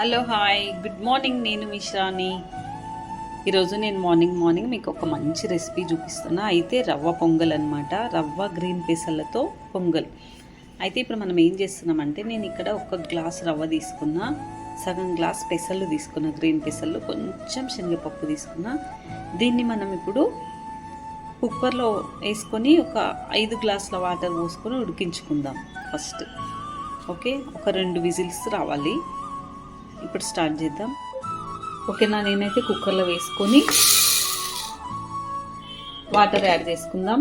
Hello hi. Good morning. నేను మిశ్రాని ఈరోజు నేను మార్నింగ్ మార్నింగ్ మీకు ఒక మంచి రెసిపీ చూపిస్తున్నా. అయితే రవ్వ పొంగల్ అనమాట రవ్వ గ్రీన్ పెసలతో పొంగల్. అయితే ఇప్పుడు మనం ఏం చేస్తున్నామంటే నేను ఇక్కడ ఒక గ్లాస్ రవ్వ తీసుకున్నా సగం గ్లాస్ పెసలు తీసుకున్నా గ్రీన్ పెసలు కొంచెం శనగపప్పు తీసుకున్నా. దీన్ని మనం ఇప్పుడు కుక్కర్లో వేసుకొని ఒక ఐదు గ్లాసుల వాటర్ పోసుకొని ఉడికించుకుందాం ఫస్ట్. ఓకే? ఒక రెండు విజిల్స్ రావాలి. ఇప్పుడు స్టార్ట్ చేద్దాం. ఓకేనా? నేనైతే కుక్కర్లో వేసుకొని వాటర్ యాడ్ చేసుకుందాం.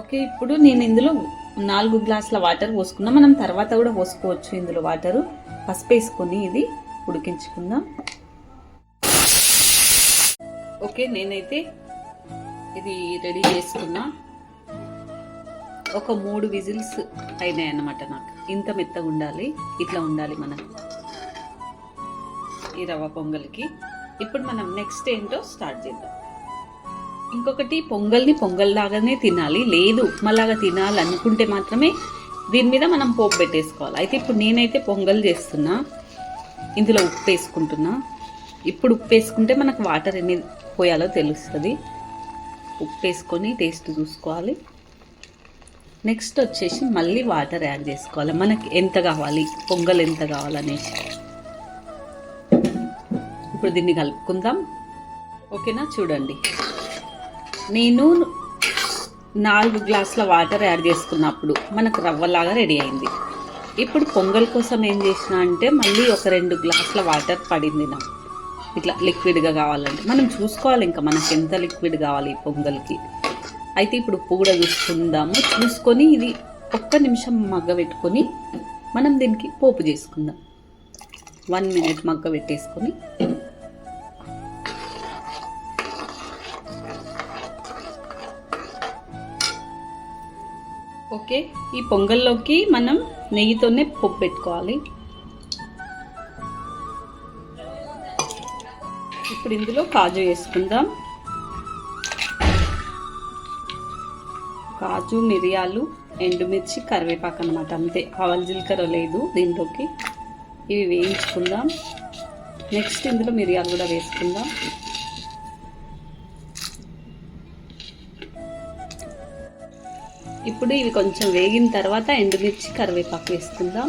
ఓకే ఇప్పుడు నేను ఇందులో నాలుగు గ్లాసుల వాటర్ పోసుకున్నాం. మనం తర్వాత కూడా పోసుకోవచ్చు ఇందులో వాటరు. పసుపు వేసుకొని ఇది ఉడికించుకుందాం. ఓకే నేనైతే ఇది రెడీ చేసుకున్నా. ఒక మూడు విజిల్స్ అయినాయి అన్నమాట నాకు. ఇంత మెత్తగా ఉండాలి ఇట్లా ఉండాలి మనకు. ఈ రవ్వ పొంగల్కి. ఇప్పుడు మనం నెక్స్ట్ ఏంటో స్టార్ట్ చేద్దాం. ఇంకొకటి పొంగల్ని పొంగల్ లాగానే తినాలి. లేదు ఉప్మాలాగా తినాలి అనుకుంటే మాత్రమే దీని మీద మనం పోపు పెట్టేసుకోవాలి. అయితే ఇప్పుడు నేనైతే పొంగల్ చేస్తున్నా. ఇందులో ఉప్పు వేసుకుంటున్నా. ఇప్పుడు ఉప్పు వేసుకుంటే మనకు వాటర్ ఎన్ని పోయాలో తెలుస్తుంది. ఉప్పు వేసుకొని టేస్ట్ చూసుకోవాలి. నెక్స్ట్ వచ్చేసి మళ్ళీ వాటర్ యాడ్ చేసుకోవాలి. మనకి ఎంత కావాలి? పొంగల్ ఎంత కావాలనేసి ఇప్పుడు దీన్ని కలుపుకుందాం. ఓకేనా? చూడండి. నేను నాలుగు గ్లాసుల వాటర్ యాడ్ చేసుకున్నప్పుడు మనకు రవ్వలాగా రెడీ అయింది. ఇప్పుడు పొంగల్ కోసం ఏం చేసిన అంటే మళ్ళీ ఒక రెండు గ్లాసుల వాటర్ పడింది నాకు. ఇట్లా లిక్విడ్గా కావాలంటే. మనం చూసుకోవాలి ఇంకా మనకి ఎంత లిక్విడ్ కావాలి పొంగల్కి. అయితే ఇప్పుడు ఉప్పు కూడా చూసుకుందాము. చూసుకొని ఇది ఒక్క నిమిషం మగ్గ పెట్టుకొని మనం దీనికి పోపు చేసుకుందాం. వన్ మినిట్ మగ్గ పెట్టేసుకొని ఓకే ఈ పొంగల్లోకి మనం నెయ్యితోనే పప్పు పెట్టుకోవాలి. ఇప్పుడు ఇందులో కాజు వేసుకుందాం. కాజు మిరియాలు ఎండుమిర్చి కరివేపాకు అనమాట అంతే. ఆవల జీలకర్ర లేదు దీంట్లోకి. ఇవి వేయించుకుందాం. నెక్స్ట్ ఇందులో మిరియాలు కూడా వేసుకుందాం. ఇప్పుడు ఇవి కొంచెం వేగిన తర్వాత ఎండుమిర్చి కరివేపాకు వేసుకుందాం.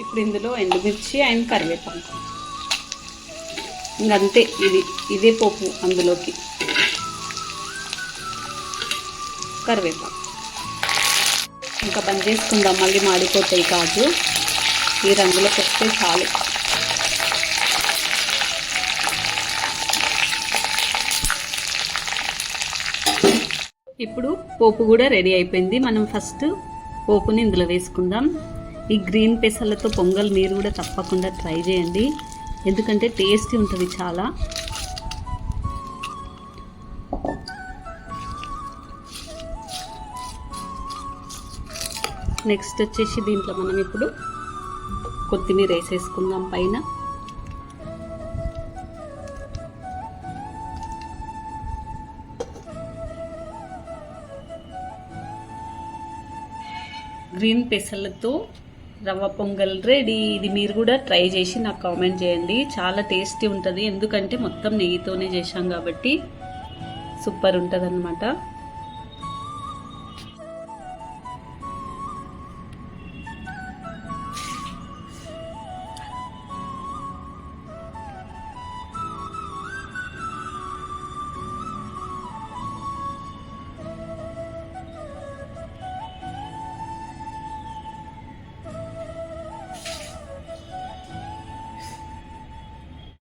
ఇప్పుడు ఇందులో ఎండుమిర్చి అండ్ కరివేపాకు. ఇంకంతే ఇది ఇదే పోపు అందులోకి. కరివేపాకు. ఇంకా బంద్ చేసుకుందాం మళ్ళీ మాడిపోతాయి కాజు. ఈ రంగులోకి వస్తే చాలు. ఇప్పుడు పోపు కూడా రెడీ అయిపోయింది. మనం ఫస్ట్ పోపుని ఇందులో వేసుకుందాం. ఈ గ్రీన్ పెసర్లతో పొంగల్ మీరు కూడా తప్పకుండా ట్రై చేయండి. ఎందుకంటే టేస్టీ ఉంటుంది చాలా. నెక్స్ట్ వచ్చేసి దీంట్లో మనం ఇప్పుడు కొత్తిమీర వేసేసుకుందాం పైన. గ్రీన్ పెసలతో రవ్వ పొంగల్ రెడీ. ఇది మీరు కూడా ట్రై చేసి నాకు కామెంట్ చేయండి. చాలా టేస్టీ ఉంటుంది. ఎందుకంటే మొత్తం నెయ్యితోనే చేశాం కాబట్టి సూపర్ ఉంటుంది